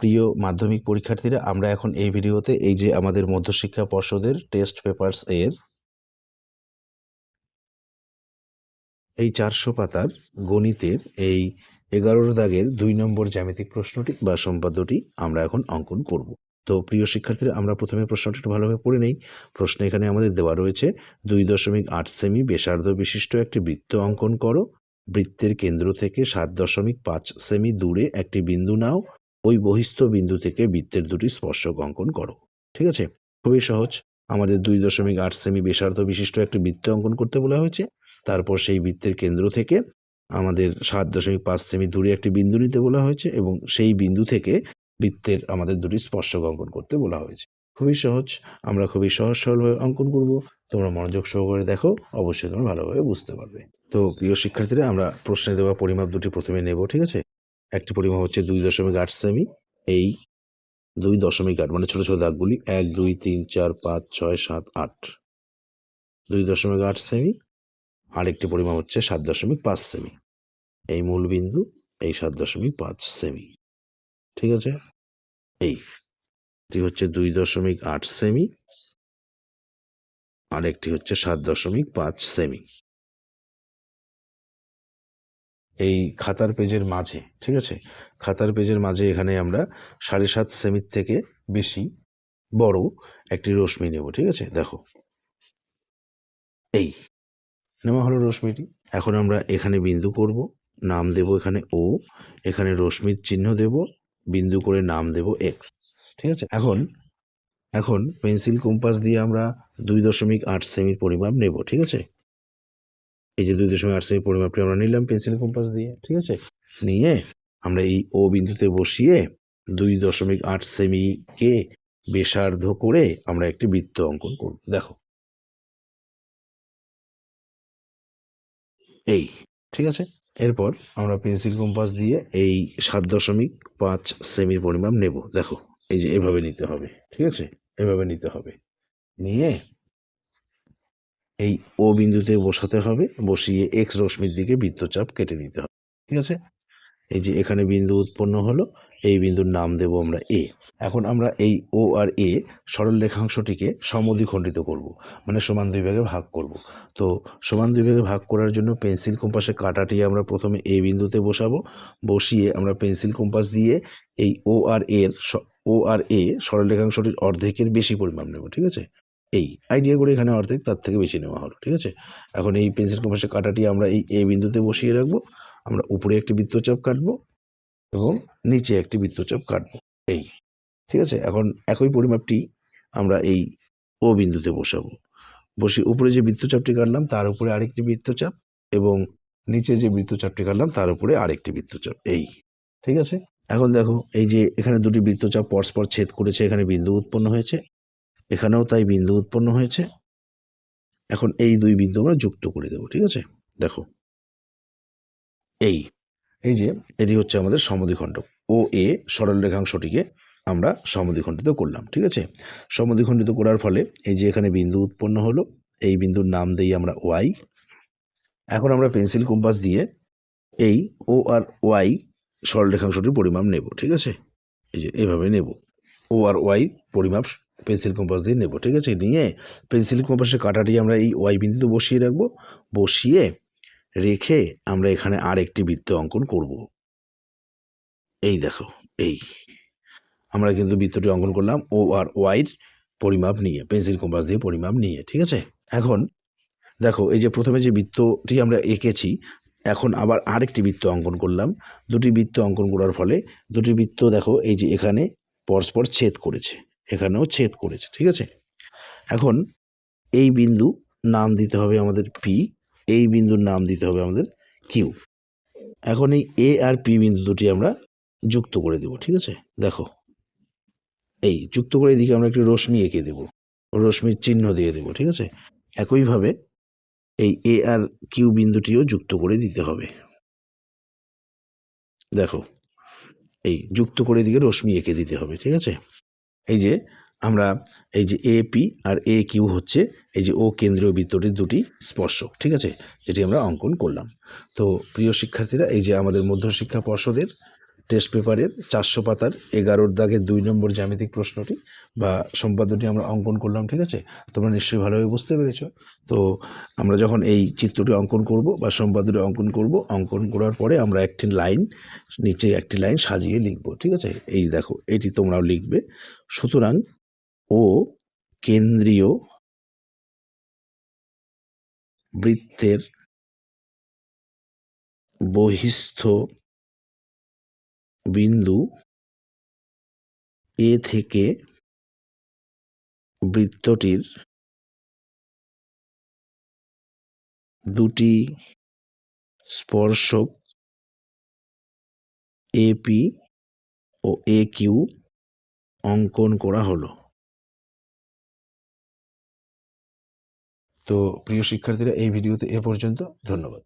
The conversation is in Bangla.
প্রিয় মাধ্যমিক পরীক্ষার্থীরা, আমরা এখন এই ভিডিওতে এই যে আমাদের মধ্যশিক্ষা পর্ষদের টেস্ট পেপারস এর এই চারশো পাতার গণিতের এই এগারোর দাগের দুই নম্বর জ্যামিতিক প্রশ্নটি বা সম্পাদ্যটি আমরা এখন অঙ্কন করব। তো প্রিয় শিক্ষার্থীরা, আমরা প্রথমে প্রশ্নটি ভালোভাবে পড়ে নেই। প্রশ্ন এখানে আমাদের দেওয়া রয়েছে, দুই দশমিক আট সেমি ব্যাসার্ধ বিশিষ্ট একটি বৃত্ত অঙ্কন করো। বৃত্তের কেন্দ্র থেকে সাত দশমিক পাঁচ সেমি দূরে একটি বিন্দু নাও। ওই বহিস্থ বিন্দু থেকে বৃত্তের দুটি স্পর্শক অঙ্কন করো। ঠিক আছে? খুবই সহজ। আমাদের দুই দশমিক আট সেমি ব্যাসার্ধ বিশিষ্ট একটি বৃত্ত অঙ্কন করতে বলা হয়েছে। তারপর সেই বৃত্তের কেন্দ্র থেকে আমাদের সাত দশমিক পাঁচ সেমি দূরে একটি বিন্দু নিতে বলা হয়েছে এবং সেই বিন্দু থেকে বৃত্তের আমাদের দুটি স্পর্শক অঙ্কন করতে বলা হয়েছে। খুবই সহজ। আমরা খুবই সহজ সরলভাবে অঙ্কন করব। তোমরা মনোযোগ সহকারে দেখো। অবশ্যই তোমরা ভালোভাবে বুঝতে পারবে। তো প্রিয় শিক্ষার্থীরা, আমরা প্রশ্নে দেওয়া পরিমাপ দুটি প্রথমে নেব, ঠিক আছে? একটি পরিমাপ হচ্ছে দুই দশমিক আট সেমি। এই দুই দশমিক আট মানে ছোট ছোট দাগগুলি এক, দুই, তিন, চার, পাঁচ, ছয়, সাত, আট। দুই দশমিক আট সেমি। আরেকটি পরিমাপ হচ্ছে সাত দশমিক পাঁচ সেমি। এই মূল বিন্দু, এই সাত দশমিক পাঁচ সেমি। ঠিক আছে? এই এটি হচ্ছে দুই দশমিক আট সেমি। আরেকটি হচ্ছে সাত দশমিক পাঁচ সেমি। এই খাতার পেজের মাঝে, ঠিক আছে? খাতার পেজের মাঝে এখানে আমরা সাড়ে সাত সেমির থেকে বেশি বড় একটি রশ্মি নেব, ঠিক আছে? দেখো। এই, নেওয়া হলো রশ্মিটি। এখন আমরা এখানে বিন্দু করব, নাম দেব এখানে ও এখানে রশ্মির চিহ্ন দেব, বিন্দু করে নাম দেব এক্স ঠিক আছে? এখন এখন পেন্সিল কম্পাস দিয়ে আমরা দুই দশমিক আট সেমির পরিমাপ নেব, ঠিক আছে? এই যে দুই দশমিক আট সেমি পরিমাপটি আমরা নিলাম, পেন্সিল কম্পাস দিয়ে, ঠিক আছে? নিয়ে আমরা এই ও বিন্দুতে বসিয়ে দুই দশমিক আট সেমিকে বেসার্ধ করে আমরা একটি বৃত্ত অঙ্কন করব। দেখো। এই, ঠিক আছে? এরপর আমরা পেন্সিল কম্পাস দিয়ে এই সাত দশমিক পাঁচ সেমির পরিমাপ নেব। দেখো, এই যে এভাবে নিতে হবে, ঠিক আছে? এভাবে নিতে হবে। নিয়ে এই ও বিন্দুতে বসাতে হবে, বসিয়ে এক্স রশ্মির দিকে বৃত্তচাপ কেটে নিতে হবে, ঠিক আছে? এই যে এখানে বিন্দু উৎপন্ন হলো, এই বিন্দুর নাম দেব আমরা এ এখন আমরা এই ও আর এ সরল রেখাংশটিকে সমদ্বিখণ্ডিত করব মানে সমান দুই ভাগে ভাগ করব। তো সমান দুই ভাগে ভাগ করার জন্য পেন্সিল কম্পাসের কাঁটাটি আমরা প্রথমে এ বিন্দুতে বসাবো, বসিয়ে আমরা পেন্সিল কম্পাস দিয়ে এই ও আর এর ও আর এ সরল রেখাংশটির অর্ধেকের বেশি পরিমাণ নেব, ঠিক আছে? এই আইডিয়া করে এখানে অর্ধেক তার থেকে বেশি নেওয়া হলো, ঠিক আছে? এখন এই পেন্সিল কম্পাসের কাটাটি আমরা এই এ বিন্দুতে বসিয়ে রাখব, আমরা উপরে একটি বৃত্তচাপ কাটবো এবং নিচে একটি বৃত্তচাপ কাটবো, এই, ঠিক আছে? এখন একই পরিমাপটি আমরা এই ও বিন্দুতে বসাবো বসে উপরে যে বৃত্তচাপটি কাটলাম তার উপরে আরেকটি বৃত্তচাপ এবং নিচে যে বৃত্তচাপটি কাটলাম তার উপরে আরেকটি বৃত্তচাপ, এই, ঠিক আছে? এখন দেখো, এই যে এখানে দুটি বৃত্তচাপ পরস্পর ছেদ করেছে, এখানে বিন্দু উৎপন্ন হয়েছে এখানেও তাই বিন্দু উৎপন্ন হয়েছে। এখন এই দুই বিন্দু আমরা যুক্ত করে দেবো, ঠিক আছে? দেখো। এই এই যে, এটি হচ্ছে আমাদের সমদ্বিখণ্ড। ও এ সরল রেখাংশটিকে আমরা সমদ্বিখণ্ডিত করলাম, ঠিক আছে? সমদ্বিখণ্ডিত করার ফলে এই যে এখানে বিন্দু উৎপন্ন হলো, এই বিন্দুর নাম দিই আমরা ওয়াই। এখন আমরা পেন্সিল কম্পাস দিয়ে এই ও আর ওয়াই সরল রেখাংশটির পরিমাপ নেব, ঠিক আছে? এই যে, এভাবে নেব। ও আর ওয়াই পরিমাপ পেন্সিল কম্পাস দিয়ে নেব, ঠিক আছে? নিয়ে পেন্সিল কম্পাসের কাঁটাটি আমরা এই ওয়াই বিন্দুতে বসিয়ে রাখব। বসিয়ে রেখে আমরা এখানে আর একটি বৃত্ত অঙ্কন করব। এই দেখো, এই। আমরা কিন্তু বৃত্তটি অঙ্কন করলাম ও আর ওয়াইর পরিমাপ নিয়ে, পেন্সিল কম্পাস দিয়ে পরিমাপ নিয়ে, ঠিক আছে? এখন দেখো, এই যে প্রথমে যে বৃত্তটি আমরা এঁকেছি, এখন আবার আরেকটি বৃত্ত অঙ্কন করলাম। দুটি বৃত্ত অঙ্কন করার ফলে দুটি বৃত্ত দেখো, এই যে এখানে পরস্পর ছেদ করেছে। এখানেও ছেদ করেছে, ঠিক আছে? এখন এই বিন্দু নাম দিতে হবে আমাদের পি এই বিন্দুর নাম দিতে হবে আমাদের কিউ এখন এই এ আর পি বিন্দু দুটি আমরা যুক্ত করে দেব, ঠিক আছে? দেখো, এই যুক্ত করে এদিকে আমরা একটি রশ্মি এঁকে দেব, রশ্মির চিহ্ন দিয়ে দেব, ঠিক আছে? একইভাবে এই এ আর কিউ বিন্দুটিও যুক্ত করে দিতে হবে। দেখো, এই যুক্ত করে দিকে রশ্মি এঁকে দিতে হবে, ঠিক আছে? এই যে আমরা এই যে A P R A Q হচ্ছে এই যে ও কেন্দ্রীয় বৃত্তটির দুটি স্পর্শক, ঠিক আছে? যেটি আমরা অঙ্কন করলাম। তো প্রিয় শিক্ষার্থীরা, এই যে আমাদের মধ্যশিক্ষা পর্ষদের টেস্ট পেপারের চারশো পাতার এগারোর দাগের দুই নম্বর জ্যামিতিক প্রশ্নটি বা সম্পাদ্যটি আমরা অঙ্কন করলাম, ঠিক আছে? তোমরা নিশ্চয়ই ভালোভাবে বুঝতে পেরেছ। তো আমরা যখন এই চিত্রটি অঙ্কন করব বা সম্পাদ্যটি অঙ্কন করব, অঙ্কন করার পরে আমরা একটি লাইন, নিচে একটি লাইন সাজিয়ে লিখব, ঠিক আছে? এই দেখো, এটি তোমরাও লিখবে। সুতরাং ও কেন্দ্রীয় বৃত্তের বহিস্থ বিন্দু এ থেকে বৃত্তটির দুটি স্পর্শক এপি ও এ কিউ অঙ্কন করা হলো। তো প্রিয় শিক্ষার্থীরা, এই ভিডিওতে এ পর্যন্ত। ধন্যবাদ।